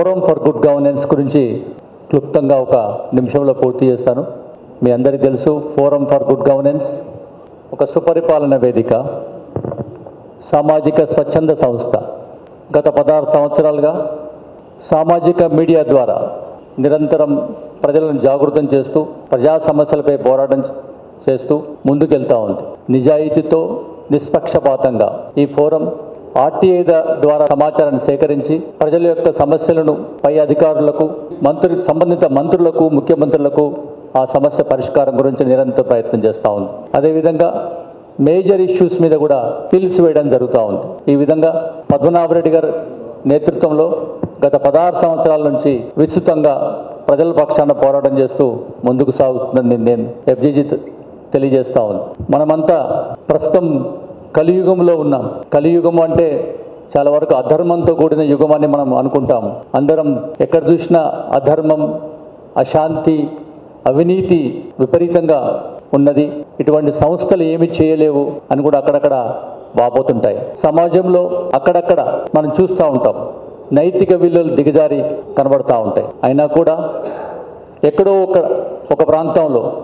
Forum for good governance గురించి క్లుప్తంగా ఒక నిమిషంలో పూర్తి చేస్తాను. మీ అందరికీ తెలుసు ఫోరం ఫర్ గుడ్ గవర్నెన్స్ ఒక సుపరిపాలన వేదిక సామాజిక స్వచ్ఛంద సంస్థ. గత పదహారు సంవత్సరాలుగా సామాజిక మీడియా ద్వారా నిరంతరం ప్రజలను జాగృతం చేస్తూ ప్రజా సమస్యలపై పోరాటం చేస్తూ ముందుకెళ్తూ ఉంది. నిజాయితీతో నిష్పక్షపాతంగా ఈ ఫోరం ఆర్టీఐ ద్వారా సమాచారాన్ని సేకరించి ప్రజల యొక్క సమస్యలను పై అధికారులకు మంత్రి సంబంధిత మంత్రులకు ముఖ్యమంత్రులకు ఆ సమస్య పరిష్కారం గురించి నిరంతర ప్రయత్నం చేస్తూ ఉంది. అదేవిధంగా మేజర్ ఇష్యూస్ మీద కూడా పిల్స్ వేయడం జరుగుతూ ఉంది. ఈ విధంగా పద్మనాభరెడ్డి గారి నేతృత్వంలో గత పదహారు సంవత్సరాల నుంచి విస్తృతంగా ప్రజల పక్షాన పోరాటం చేస్తూ ముందుకు సాగుతుందని నేను ఎఫ్జీజీ తెలియజేస్తా ఉంది మనమంతా ప్రస్తుతం కలియుగంలో ఉన్నాం. కలియుగం అంటే చాలా వరకు అధర్మంతో కూడిన యుగం అని మనం అనుకుంటాం. అందరం ఎక్కడ చూసినా అధర్మం అశాంతి అవినీతి విపరీతంగా ఉన్నది. ఇటువంటి సంస్థలు ఏమి చేయలేవు అని కూడా అక్కడక్కడ వాపోతుంటాయి. సమాజంలో అక్కడక్కడ మనం చూస్తూ ఉంటాం. నైతిక విలువలు దిగజారి కనబడతా ఉంటాయి. అయినా కూడా ఎక్కడో ఒక ఒక ప్రాంతంలో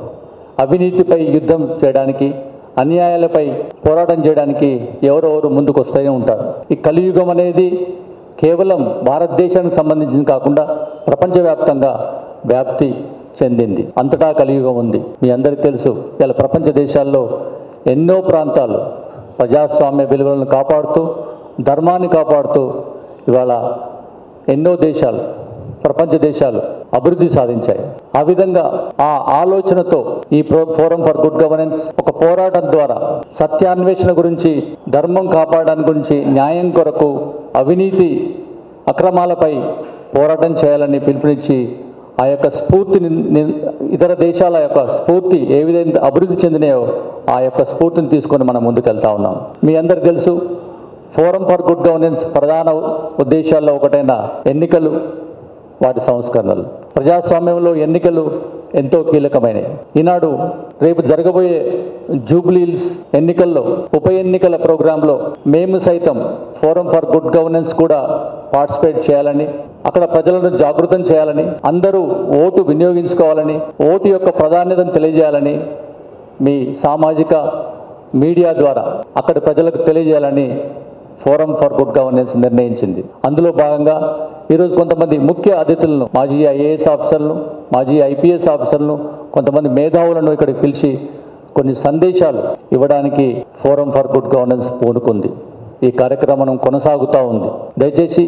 అవినీతిపై యుద్ధం చేయడానికి అన్యాయాలపై పోరాటం చేయడానికి ఎవరెవరు ముందుకు వస్తూనే ఉంటారు. ఈ కలియుగం అనేది కేవలం భారతదేశానికి సంబంధించింది కాకుండా ప్రపంచవ్యాప్తంగా వ్యాప్తి చెందింది. అంతటా కలియుగం ఉంది. మీ అందరికీ తెలుసు ఇలా ప్రపంచ దేశాల్లో ఎన్నో ప్రాంతాలు ప్రజాస్వామ్య విలువలను కాపాడుతూ ధర్మాన్ని కాపాడుతూ ఇవాళ ఎన్నో దేశాలు ప్రపంచ దేశాలు అభివృద్ధి సాధించాయి. ఆ విధంగా ఆ ఆలోచనతో ఈ ఫోరం ఫర్ గుడ్ గవర్నెన్స్ ఒక పోరాటం ద్వారా సత్యాన్వేషణ గురించి ధర్మం కాపాడడానికి గురించి న్యాయం కొరకు అవినీతి అక్రమాలపై పోరాటం చేయాలని పిలుపునిచ్చి ఆ యొక్క స్ఫూర్తిని ఇతర దేశాల యొక్క స్ఫూర్తి ఏ విధంగా అభివృద్ధి చెందినాయో ఆ యొక్క స్ఫూర్తిని తీసుకొని మనం ముందుకెళ్తా ఉన్నాం. మీ అందరికి తెలుసు ఫోరం ఫర్ గుడ్ గవర్నెన్స్ ప్రధాన ఉద్దేశాల్లో ఒకటైన ఎన్నికలు వాటి సంస్కరణలు. ప్రజాస్వామ్యంలో ఎన్నికలు ఎంతో కీలకమైనవి. ఈనాడు రేపు జరగబోయే జూబ్లీల్స్ ఎన్నికల్లో ఉప ఎన్నికల ప్రోగ్రాంలో మేము సైతం ఫోరం ఫర్ గుడ్ గవర్నెన్స్ కూడా పార్టిసిపేట్ చేయాలని అక్కడ ప్రజలను జాగృతం చేయాలని అందరూ ఓటు వినియోగించుకోవాలని ఓటు యొక్క ప్రాధాన్యతను తెలియజేయాలని మీ సామాజిక మీడియా ద్వారా అక్కడి ప్రజలకు తెలియజేయాలని ఫోరం ఫర్ గుడ్ గవర్నెన్స్ నిర్ణయించింది. అందులో భాగంగా ఈరోజు కొంతమంది ముఖ్య అతిథులను మాజీ ఐఏఎస్ ఆఫీసర్లను మాజీ ఐపీఎస్ ఆఫీసర్లను కొంతమంది మేధావులను ఇక్కడికి పిలిచి కొన్ని సందేశాలు ఇవ్వడానికి ఫోరం ఫర్ గుడ్ గవర్నెన్స్ పూనుకుంది. ఈ కార్యక్రమం కొనసాగుతూ ఉంది. దయచేసి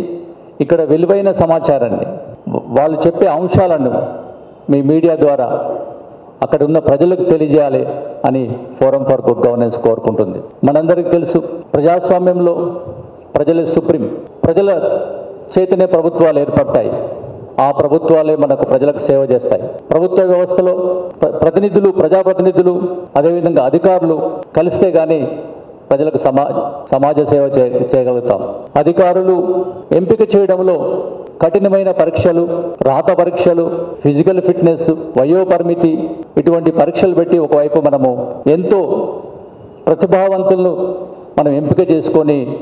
ఇక్కడ విలువైన సమాచారాన్ని వాళ్ళు చెప్పే అంశాలను మీ మీడియా ద్వారా అక్కడ ఉన్న ప్రజలకు తెలియజేయాలి అని ఫోరం ఫర్ గుడ్ గవర్నెన్స్ కోరుకుంటుంది. మనందరికీ తెలుసు ప్రజాస్వామ్యంలో ప్రజలే సుప్రీం ప్రజల చేతనే ప్రభుత్వాలు ఏర్పడతాయి. ఆ ప్రభుత్వాలే మనకు ప్రజలకు సేవ చేస్తాయి. ప్రభుత్వ వ్యవస్థలో ప్ర- ప్రతినిధులు ప్రజాప్రతినిధులు అదేవిధంగా అధికారులు కలిస్తే కానీ ప్రజలకు సమాజ సమాజ సేవ చే- చేయగలుగుతాం. అధికారులు ఎంపిక చేయడంలో కఠినమైన పరీక్షలు రాత పరీక్షలు ఫిజికల్ ఫిట్నెస్ వయో పరిమితి ఇటువంటి పరీక్షలు పెట్టి ఒకవైపు మనము ఎంతో ప్రతిభావంతులను మనం ఎంపిక చేసుకొని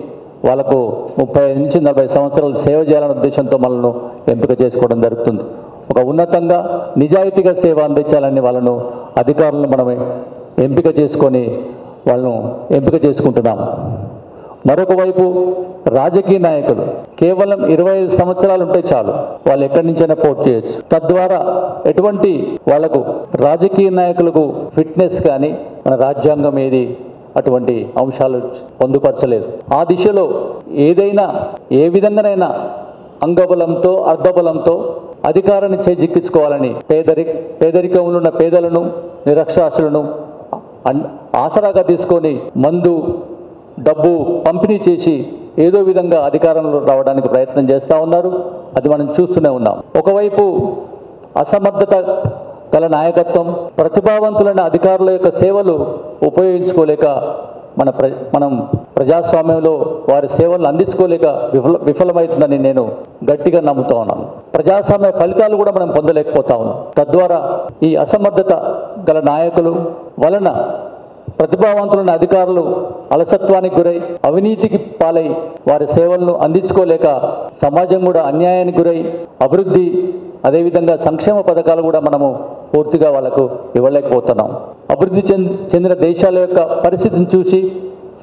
వాళ్ళకు ముప్పై నుంచి నలభై సంవత్సరాలు సేవ చేయాలనే ఉద్దేశంతో మనల్ని ఎంపిక చేసుకోవడం జరుగుతుంది. ఒక ఉన్నతంగా నిజాయితీగా సేవ అందించాలని వాళ్ళను అధికారులను మనం ఎంపిక చేసుకొని వాళ్ళను ఎంపిక చేసుకుంటున్నాం. మరొక వైపు రాజకీయ నాయకులు కేవలం ఇరవై ఐదు సంవత్సరాలు ఉంటే చాలు వాళ్ళు ఎక్కడి నుంచైనా పోటీ చేయొచ్చు. తద్వారా ఎటువంటి వాళ్ళకు రాజకీయ నాయకులకు ఫిట్నెస్ కానీ మన రాజ్యాంగం ఏది అటువంటి అంశాలు పొందుపరచలేదు. ఆ దిశలో ఏదైనా ఏ విధంగానైనా అంగబలంతో అర్ధబలంతో అధికారాన్ని చేజిక్కించుకోవాలని పేదరి పేదరికంలో ఉన్న పేదలను నిరక్షరాస్యులను ఆసరాగా తీసుకొని మందు డబ్బు పంపిణీ చేసి ఏదో విధంగా అధికారంలో రావడానికి ప్రయత్నం చేస్తూ ఉన్నారు. అది మనం చూస్తూనే ఉన్నాం. ఒకవైపు అసమర్థత గల నాయకత్వం ప్రతిభావంతులైన అధికారుల యొక్క సేవలు ఉపయోగించుకోలేక మన ప్ర మనం ప్రజాస్వామ్యంలో వారి సేవలను అందించుకోలేక విఫల విఫలమవుతుందని నేను గట్టిగా నమ్ముతా ఉన్నాను. ప్రజాస్వామ్య ఫలితాలు కూడా మనం పొందలేకపోతా ఉన్నాం. తద్వారా ఈ అసమర్థత గల నాయకులు వలన ప్రతిభావంతులైన అధికారులు అలసత్వానికి గురై అవినీతికి పాలై వారి సేవలను అందించుకోలేక సమాజం కూడా అన్యాయానికి గురై అభివృద్ధి అదేవిధంగా సంక్షేమ పథకాలు కూడా మనము పూర్తిగా వాళ్ళకు ఇవ్వలేకపోతున్నాం. అభివృద్ధి చెంది చెందిన దేశాల యొక్క పరిస్థితిని చూసి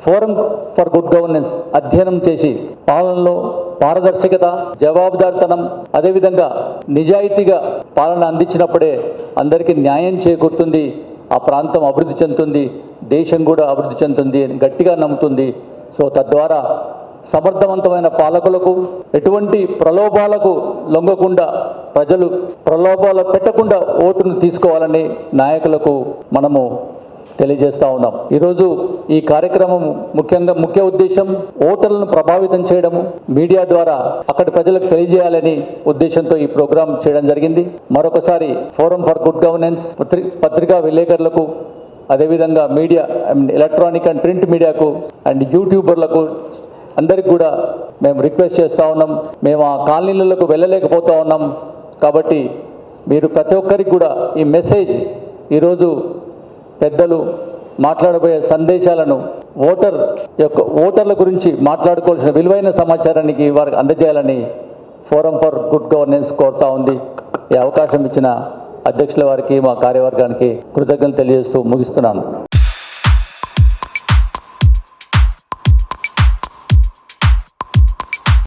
ఫోరం ఫర్ గుడ్ గవర్నెన్స్ అధ్యయనం చేసి పాలనలో పారదర్శకత జవాబుదారితనం అదేవిధంగా నిజాయితీగా పాలన అందించినప్పుడే అందరికీ న్యాయం చేకూరుతుంది ఆ ప్రాంతం అభివృద్ధి చెందుతుంది దేశం కూడా అభివృద్ధి చెందుతుంది అని గట్టిగా నమ్ముతుంది. సో తద్వారా సమర్థవంతమైన పాలకులకు ఎటువంటి ప్రలోభాలకు లొంగకుండా ప్రజలు ప్రలోభాలు పెట్టకుండా ఓటును తీసుకోవాలని నాయకులకు మనము తెలియజేస్తా ఉన్నాం. ఈరోజు ఈ కార్యక్రమం ముఖ్యంగా ముఖ్య ఉద్దేశం ఓటర్లను ప్రభావితం చేయడము మీడియా ద్వారా అక్కడి ప్రజలకు తెలియజేయాలని ఉద్దేశంతో ఈ ప్రోగ్రాం చేయడం జరిగింది. మరొకసారి ఫోరం ఫర్ గుడ్ గవర్నెన్స్ పత్రి- పత్రికా విలేకరులకు అదేవిధంగా media I mean electronic and print మీడియాకు అండ్ యూట్యూబర్లకు అందరికి కూడా మేము రిక్వెస్ట్ చేస్తూ ఉన్నాం. మేము ఆ కాలనీలకు వెళ్ళలేకపోతూ ఉన్నాం. కాబట్టి మీరు ప్రతి ఒక్కరికి కూడా ఈ మెసేజ్ ఈరోజు పెద్దలు మాట్లాడబోయే సందేశాలను ఓటర్ యొక్క ఓటర్ల గురించి మాట్లాడుకోవాల్సిన విలువైన సమాచారానికి వారికి అందజేయాలని ఫోరం ఫర్ గుడ్ గవర్నెన్స్ కోరుతా ఉంది. ఈ అవకాశం ఇచ్చిన అధ్యక్షుల వారికి మా కార్యవర్గానికి కృతజ్ఞతలు తెలియజేస్తూ ముగిస్తున్నాను.